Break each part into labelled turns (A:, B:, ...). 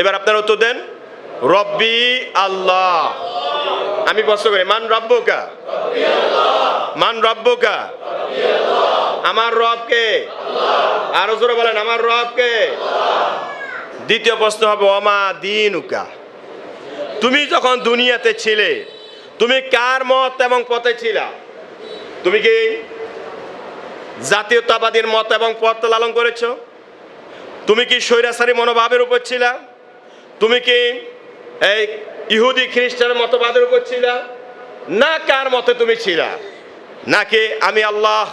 A: এবার আপনারা উত্তর দেন। রব্বি আল্লাহ। আমি প্রশ্ন করি, মান রব্বকা? মান রব্বকা? আমার রবকে আরও জোরে বলেন, আমার রবকে দ্বিতীয় প্রশ্ন হবে অমা দিনুকা? তুমি যখন দুনিয়াতে ছিলে, তুমি কার মত এবং পথে ছিলা? তুমি কি জাতীয়তাবাদীর মত এবং পথ লালন করেছ? তুমি কি স্বৈরাচারী মনোভাবের উপর ছিলা? তুমি কি এই ইহুদি খ্রিস্টান মতবাদের উপর ছিলা? না কার মতে তুমি ছিলা? নাকি আমি আল্লাহ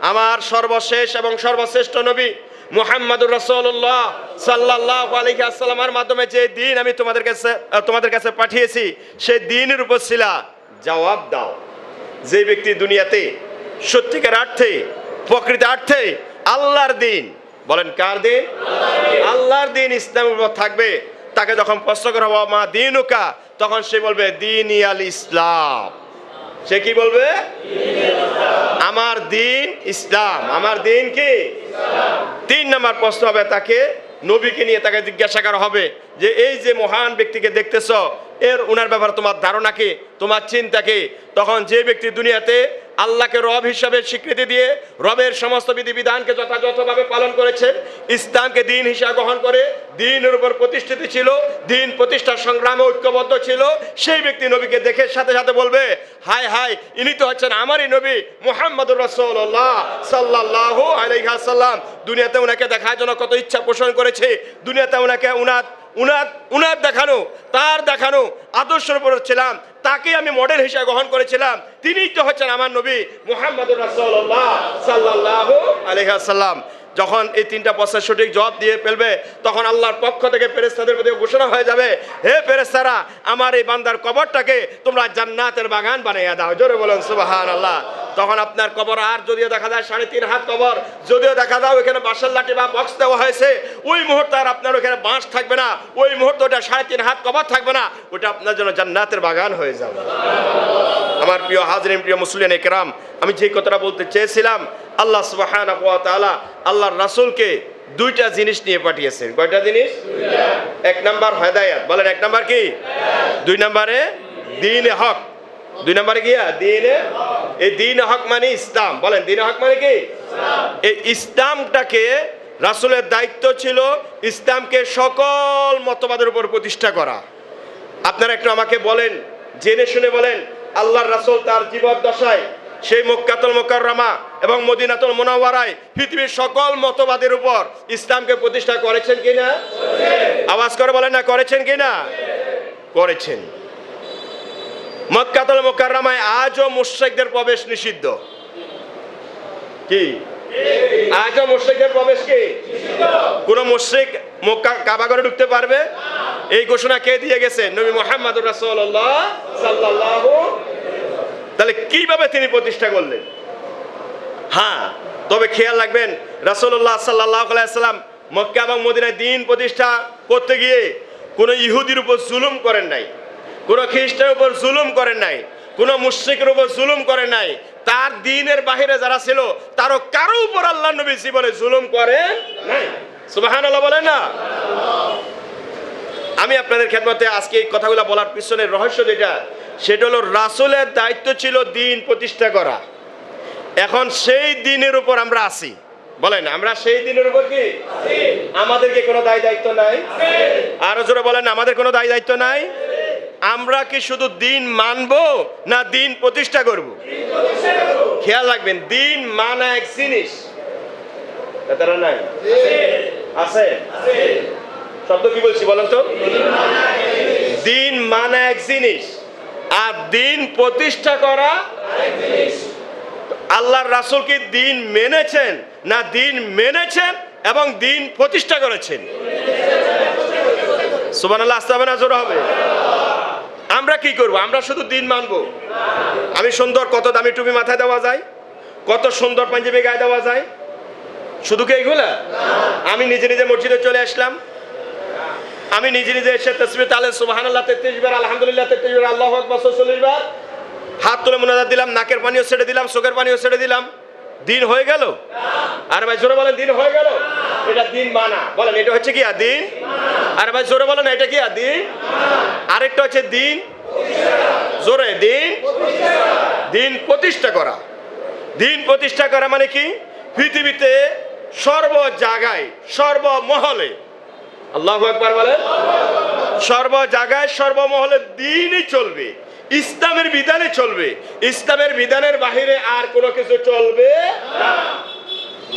A: আমার সর্বশেষ এবং সর্বশ্রেষ্ঠ নবী মুহাম্মাদুর রাসূলুল্লাহ সাল্লাল্লাহু আলাইহি আসসালামের মাধ্যমে যে দিন আমি তোমাদের কাছে তোমাদের কাছে পাঠিয়েছি, সেই দিনের উপর ছিলা। জবাব দাও। যে ব্যক্তি দুনিয়াতে সত্যিকার অর্থে, প্রকৃত অর্থে আল্লাহর দিন বলেন, কার দিন? আল্লাহর দিন, ইসলামের উপর থাকবে। তাকে যখন প্রশ্ন করা হবে, মা দিনুকা? তখন সে বলবে দিন ইয়াল ইসলাম। সে কি বলবে? আমার দিন ইসলাম। আমার দিন কি? তিন নম্বর প্রশ্ন হবে, তাকে, নবীকে নিয়ে তাকে জিজ্ঞাসা করা হবে যে, এই যে মহান ব্যক্তিকে দেখতেছ, এর ওনার ব্যাপারে তোমার ধারণা কি? তোমার চিন্তা কি? তখন যে ব্যক্তি দুনিয়াতে আল্লাহকে রব হিসাবে স্বীকৃতি দিয়ে রবের সমস্ত বিধিবিধানকে যথাযথভাবে পালন করেছে ইসলামকে দিন হিসাবে গ্রহণ করে দিনের উপর প্রতিষ্ঠিত ছিল, দিন প্রতিষ্ঠার সংগ্রামে ঐক্যবদ্ধ ছিল। সেই ব্যক্তি নবীকে দেখে সাথে সাথে বলবে হাই হাই ইনি তো হচ্ছেন আমারই নবী মুহাম্মদুর রাসূলুল্লাহ সাল্লাল্লাহু আলাইহি সাল্লাম দুনিয়াতে ওনাকে দেখার জন্য কত ইচ্ছা পোষণ করেছে। দুনিয়াতে ওনাকে উনার উনার উনার দেখানো, তার দেখানো আদর্শের উপর ছিলাম। তাকে আমি মডেল হিসেবে গ্রহণ করেছিলাম। তিনি তো হচ্ছেন আমার নবী মোহাম্মদ আলহাম যখন এই তিনটা প্রশ্নের সঠিক জবাব দিয়ে ফেলবে, তখন আল্লাহর পক্ষ থেকে ফেরেস্তাদের প্রতি ঘোষণা হয়ে যাবে, হে ফেরেস্তারা আমার এই বান্দার কবরটাকে তোমরা জান্নাতের বাগান বানাইয়া দাও। জোরে বলেন সুবাহান আল্লাহ তখন আপনার কবর আর যদিও দেখা যায় সাড়ে তিন হাত কবর, যদিও দেখা যায় ওইখানে বাঁশের লাঠি বা বক্স দেওয়া হয়েছে, ওই মুহূর্তে আর আপনার ওখানে বাঁশ থাকবে না, ওই মুহূর্তে ওটা সাড়ে তিন হাত কবর থাকবে না ওটা আপনার জন্য জান্নাতের বাগান হয়ে যাবে। আমার প্রিয় হাজরিন, প্রিয় মুসলিম একরাম, আমি যে কথাটা বলতে চেয়েছিলাম, আল্লাহ তাআলা আল্লাহর রাসূলকে দুইটা জিনিস নিয়ে পাঠিয়েছেন। কয়টা জিনিস? এক নাম্বার হেদায়াত। বলেন এক নাম্বার কি? দুই নাম্বারে দিন হক। দুই নাম্বারে কি? দিন এই দিন হক মানে ইসলাম। বলেন দিন হক মানে কি? এই ইসলামটাকে রাসূলের দায়িত্ব ছিল ইসলামকে সকল মতবাদের উপর প্রতিষ্ঠা করা। আপনারা একটু আমাকে বলেন জেনে শুনে বলেন আল্লাহর রাসূল তার জীবন দশায় সেই মক্কাতুল মুকাররমা এবং মদিনাতুল মোনাওয়ারায় পৃথিবীর সকল মতবাদের উপর ইসলামকে প্রতিষ্ঠা করেছেন কিনা? আওয়াজ করে বলেন না করেছেন কিনা? করেছেন। মক্কাতুল মুকাররমায় আজও মুশরিকদের প্রবেশ নিষিদ্ধ। কি? আজও মুশরিকদের প্রবেশ কি? কোন মুশরিক মক্কা কাবাগরে ঢুকতে পারবে? এই ঘোষণা কে দিয়ে গেছে? নবী মোহাম্মদুর রাসূলুল্লাহ সাল্লাল্লাহু তাহলে কীভাবে তিনি প্রতিষ্ঠা করলেন? হ্যাঁ তবে খেয়াল রাখবেন, রাসূলুল্লাহ সাল্লাল্লাহু আলাইহি সাল্লাম মক্কা এবং মদিনায় দিন প্রতিষ্ঠা করতে গিয়ে কোনো ইহুদির উপর জুলুম করেন নাই। কোনো খ্রিস্টের উপর জুলুম করেন নাই, কোনো মুশ্রিকের উপর জুলুম করেন নাই, তার দিনের বাহিরে যারা ছিল, তারও কারও উপর আল্লাহ নবী জীবনে জুলুম করেন নাই। সুবহানাল্লাহ বলেন না? আমি আপনাদের খেদমতে আজকে এই কথাগুলো বলার পিছনের রহস্য যেটা, সেটা হলো রাসুলের দায়িত্ব ছিল দিন প্রতিষ্ঠা করা। এখন সেই দিনের উপর আমরা আছি। বলেন, আমরা সেই দিনের উপর কি? আমাদেরকে কোনো দায় দায়িত্ব নাই? আরও জোরে বলেন, আমাদের কোনো দায় দায়িত্ব নাই? আমরা কি শুধু দিন মানবো না দিন প্রতিষ্ঠা করব? খেয়াল রাখবেন, দিন মানা এক জিনিস। তারা নাই? আছে? শব্দ কি বলছি বলেন তো? দিন মানা এক জিনিস, আর দিন প্রতিষ্ঠা করা আল্লাহর রাসূল কি দিন মেনেছেন না দিন মেনেছেন এবং দিন প্রতিষ্ঠা করেছেন? আসতে হবে না, জোর হবে? আমরা কি করব? আমরা শুধু দিন মানবো। আমি সুন্দর কত দামি টুপি মাথায় দেওয়া যায়? কত সুন্দর পাঞ্জাবি গায়ে দেওয়া যায়? শুধু কি এইগুলা আমি নিজে নিজে মসজিদে চলে আসলাম। আমি নিজে নিজে এসে তসবির তালে সুবহানাল্লাহ তেত্রিশ বার, আলহামদুলিল্লাহ তেত্রিশ বার, আল্লাহ আকবার, চল্লিশ বার। হাত তুলে মোনাজাত দিলাম, নাকের পানিও ছেড়ে দিলাম, চোখের পানিও ছেড়ে দিলাম। দিন হয়ে গেল? আর ভাই জোরে বলেন, দিন হয়ে গেল? এটা দিন মানা। বলেন, এটা হচ্ছে কি আর দিন? আর ভাই জোরে বলেন, এটা কি আর দিন? আরেকটা হচ্ছে দিন জোরে, দিন দিন প্রতিষ্ঠা করা। দিন প্রতিষ্ঠা করা মানে কি? পৃথিবীতে সর্ব জায়গায় সর্বমহলে আল্লাহ একবার বলেন। সর্ব জায়গায় সর্বমহলে দিনই চলবে। ইসলামের বিধানে চলবে। ইসলামের বিধানের বাহিরে আর কোনো কিছু চলবে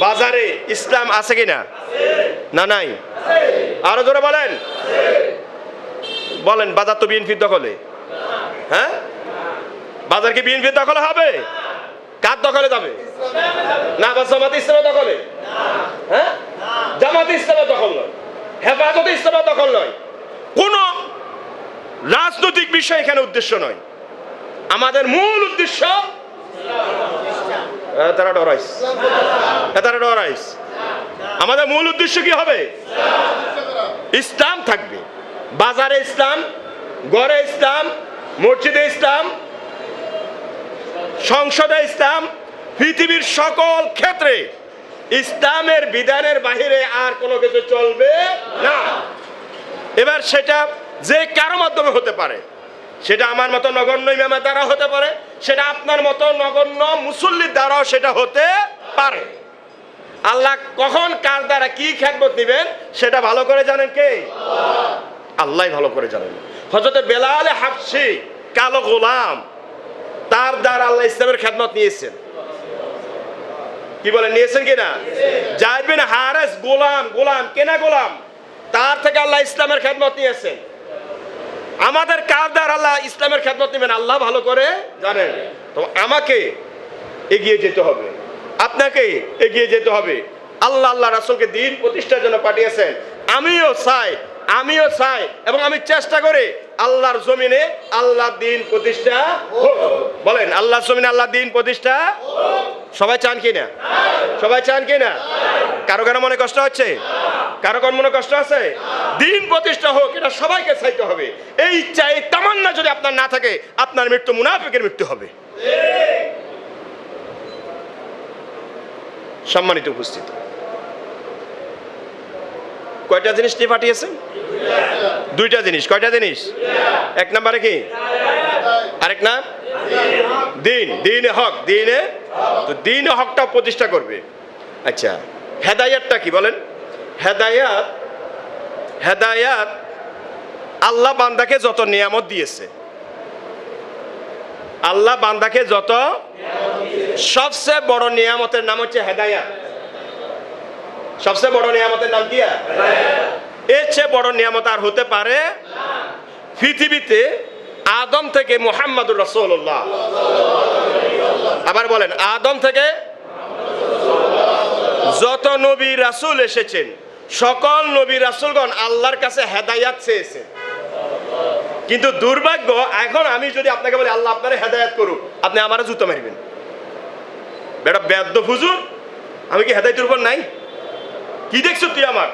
A: বাজারে ইসলাম আছে কি না নাই? আরও জোরে বলেন। বলেন, বাজার তো বিএনপির দখলে। হ্যাঁ? বাজার কি বিএনপির দখলে হবে? কার দখলে যাবে? না, বা জামাত ইসলামের দখলে? হ্যাঁ? জামাত ইসলামের দখল নয়। হেফাজত ইসলামের দখল নয়। কোন রাজনৈতিক বিষয় এখানে উদ্দেশ্য নয়। আমাদের মূল উদ্দেশ্য তারা ডরাইস। তারা ডরাইস। আমাদের মূল উদ্দেশ্য কি হবে? ইসলাম থাকবে। বাজারে ইসলাম গড়ে ইসলাম, মসজিদে ইসলাম, সংসদে ইসলাম, পৃথিবীর সকল ক্ষেত্রে ইসলামের বিধানের বাহিরে আর কোনো কিছু চলবে না। এবার সেটা যে কারও মাধ্যমে হতে পারে, সেটা আমার মতো নগণ্য ইমামের দ্বারা হতে পারে, সেটা আপনার মতো নগণ্য মুসল্লির দ্বারাও সেটা হতে পারে। আল্লাহ কখন কার দ্বারা কি খ্যাতমত দিবেন, সেটা ভালো করে জানেন কে? আল্লাহ। ভালো করে জানেন। হজরত বেলাল হাফসি, কালো গোলাম, তার দ্বারা আল্লাহ ইসলামের খেদমত নিয়েছেন। কি বলে নিয়েছেন কিনা যাইবেন হারেস গোলাম গোলাম, কেনা গোলাম, তার থেকে আল্লাহ ইসলামের খেদমত নিয়েছেন। আমাদের কার দ্বারা আল্লাহ ইসলামের খেদমত নেবেন? আল্লাহ ভালো করে জানেন। তো আমাকে এগিয়ে যেতে হবে। আপনাকে এগিয়ে যেতে হবে। আল্লাহ আল্লাহ রাসুলকে দিন প্রতিষ্ঠার জন্য পাঠিয়েছেন। আমিও চাই আমিও চাই এবং আমি চেষ্টা করি আল্লাহর জমিনে আল্লাহ দিন প্রতিষ্ঠা বলেন, আল্লাহর জমিনে আল্লাহ দিন প্রতিষ্ঠা সবাই চান কি না সবাই চান কি না কারও কারও মনে কষ্ট হচ্ছে? কারও কারও মনে কষ্ট আছে? দিন প্রতিষ্ঠা হোক, এটা সবাইকে চাইতে হবে। এই ইচ্ছা এই তামান্না যদি আপনার না থাকে, আপনার মৃত্যু মুনাফিকের মৃত্যু হবে। সম্মানিত উপস্থিত। কয়টা জিনিস নিয়ে পাঠিয়েছেন? দুইটা জিনিস। কয়টা জিনিস? এক নম্বরে কি? আরেক নাম? দিন। দিনে হক। দিনে তো দিন হকটা প্রতিষ্ঠা করবে। আচ্ছা হেদায়াতটা কি বলেন? হেদায়াত হেদায়াত আল্লাহ বান্দাকে যত নিয়ামত দিয়েছে। আল্লাহ বান্দাকে যত সবচেয়ে বড় নিয়ামতের নাম হচ্ছে হেদায়াত। সবচেয়ে বড় নিয়ামতের নাম কি এর চেয়ে বড় নিয়ামত আর হতে পারে পৃথিবীতে আদম থেকে মুহাম্মাদুর রসুল্লাহ আবার বলেন, আদম থেকে যত নবী রাসূল এসেছেন, সকল নবী রাসূলগণ আল্লাহর কাছে হেদায়াত চেয়েছে কিন্তু দুর্ভাগ্য, এখন আমি যদি আপনাকে বলি, আল্লাহ আপনারে হেদায়াত করুক, আপনি আমারও জুতো মারবেন। বেটা বেদ্য ফুজুর আমি কি হেদায়তের উপর নাই? কি দেখছ তুই আমার?